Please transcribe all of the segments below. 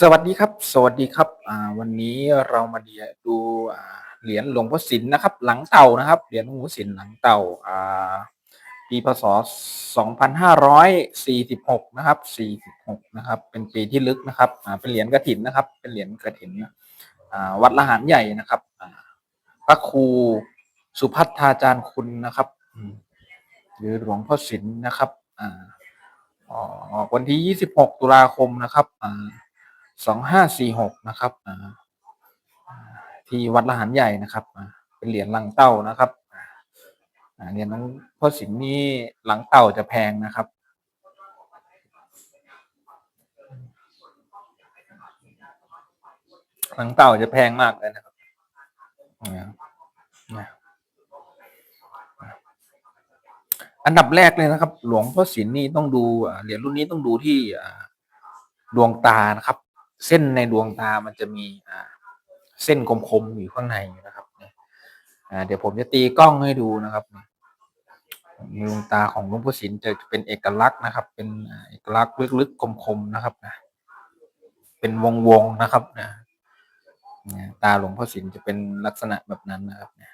สวัสดีครับ สวัสดีครับอ่าวันนี้เรามาเดียดูอ่าเหรียญหลวงพ่อสินนะครับ หลังเต่านะครับ เหรียญหลวงพ่อสินหลังเต่าอ่าปีพศ2546นะครับ46นะครับ เป็นปีที่ลึกนะครับอ่าเป็นเหรียญกระถินนะครับ เป็นเหรียญกระถินอ่าวัดละหารใหญ่นะครับอ่าพระครูสุพัฒนาจารย์คุณนะครับหรือหลวงพ่อสินนะครับอ่าวันที่ 26 ตุลาคมนะครับอ่า สองห้าสี่หกนะครับที่วัดละหารใหญ่นะครับเป็นเหรียญหลังเต่านะครับเหรียญน้องพ่อสิงห์นี่หลังเต่าจะแพงนะครับหลังเต่าจะแพงมากเลยนะครับอันดับแรกเลยนะครับ หลวงพ่อสินนี่ต้องดูเหรียญรุ่นนี้ต้องดูที่ดวงตานะครับ เส้นในดวงตามันจะมีอ่าเส้นคมๆอยู่ข้างในนะครับเนี่ยอ่าเดี๋ยวผมจะตีกล้องให้ดูนะครับดวงตาของหลวงพ่อสินจะเป็นเอกลักษณ์นะครับ เป็นเอกลักษณ์ลึกๆคมๆนะครับนะเป็นวงๆนะครับนะตาหลวงพ่อสินจะเป็นลักษณะแบบนั้นนะครับน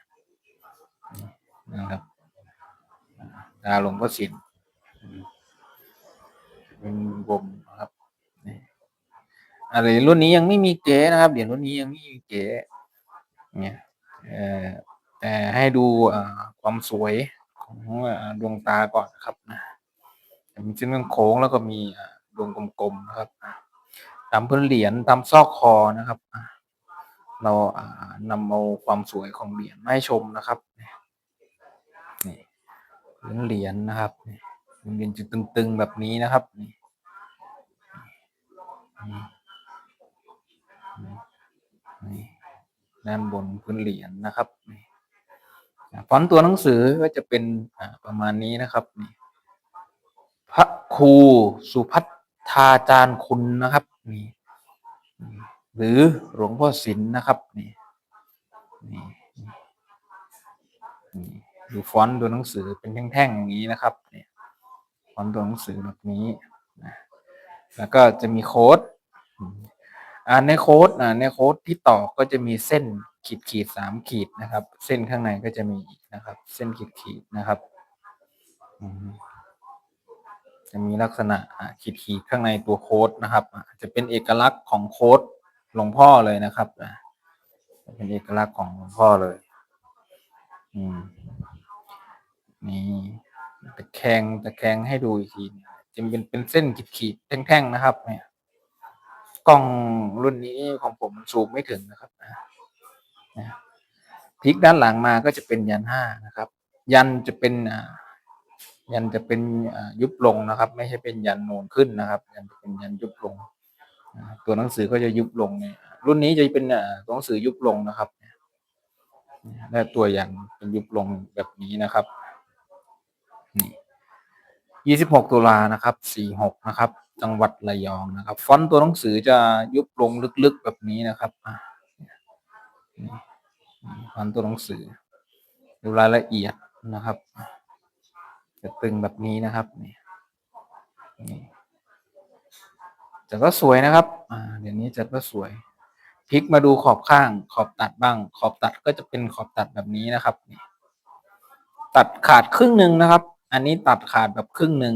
ะครับตาหลวงพ่อสินเป็นวงนะครับนี่ อะไรรุ่นนี้ยังไม่มีเก๋นะครับเหรียญรุ่นนี้ยังไม่มีเก๋เนี่ยเอ่อแต่ให้ดูความสวยของดวงตาก่อนนะครับนะมีเส้นโค้งแล้วก็มีดวงกลมๆนะครับตามพื้นเหรียญตามซอกคอนะครับ เราอ่านำเอาความสวยของเหรียญมาให้ชมนะครับนี่พื้นเหรียญนะครับเหรียญจะตึงๆแบบนี้นะครับนี่ นี่นี่ด้านบนพื้นเหรียญนะครับนี่ฟอนต์ตัวหนังสือก็จะเป็นประมาณนี้นะครับนี่พระครูสุพัฒทาจารย์คุณนะครับนี่หรือหลวงพ่อศิลป์นะครับนี่นี่นี่นี่ดูฟอนต์ตัวหนังสือเป็นแท่งๆอย่างนี้นะครับนี่ฟอนต์ตัวหนังสือแบบนี้นะแล้วก็จะมีโค้ด อ่าในโค้ดอ่าในโค้ดที่ต่อก็จะมีเส้นขีดขีดสามขีดนะครับ เส้นข้างในก็จะมีอีกนะครับ เส้นขีดขีดนะครับจะมีลักษณะขีดขีดข้างในตัวโค้ดนะครับจะเป็นเอกลักษณ์ของโค้ดหลวงพ่อเลยนะครับจะเป็นเอกลักษณ์ของหลวงพ่อเลย อืมนี่ตะแคงตะแคงให้ดูอีกทีจะเป็นเป็นเส้นขีดขีดแท่งๆนะครับ เนี่ย กล้องรุ่นนี้ของผมมันซูมไม่ถึงนะครับนะพลิกด้านหลังมาก็จะเป็นยันห้านะครับ ยันจะเป็นยันจะเป็นยุบลงนะครับ ไม่ใช่เป็นยันโนนขึ้นนะครับ ยันจะเป็นยันยุบลงตัวหนังสือก็จะยุบลงเนี่ยรุ่นนี้จะเป็นตัวหนังสือยุบลงนะครับและตัวยันเป็นยุบลงแบบนี้นะครับนี่ยี่สิบหกตุลานะครับสี่หกนะครับ จังหวัดระยองนะครับ ฟอนต์ตัวหนังสือจะยุบลงลึกๆแบบนี้นะครับฟอนต์ตัวหนังสือดูรายละเอียดนะครับ จะตึงแบบนี้นะครับนี่นี่จัดว่าสวยนะครับอ่าเดี๋ยวนี้จัดว่าสวยพลิกมาดูขอบข้าง ขอบตัดบ้าง ขอบตัดก็จะเป็นขอบตัดแบบนี้นะครับนี่ตัดขาดครึ่งหนึ่งนะครับ อันนี้ตัดขาดแบบครึ่งหนึ่ง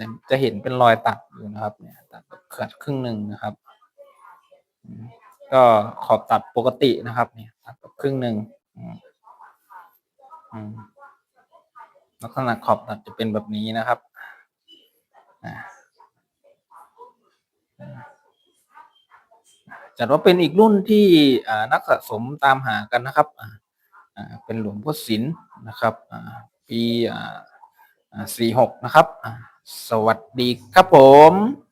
จะจะเห็นเป็นรอยตัดอยู่นะครับ เนี่ยตัดแบบขาดครึ่งหนึ่งนะครับ ก็ขอบตัดปกตินะครับ เนี่ยตัดครึ่งหนึ่งลักษณะขอบตัดจะเป็นแบบนี้นะครับจัดว่าเป็นอีกรุ่นที่นักสะสมตามหากันนะครับเป็นหลวงพ่อศิลป์นะครับปีสี่หกนะครับ สวัสดีครับผม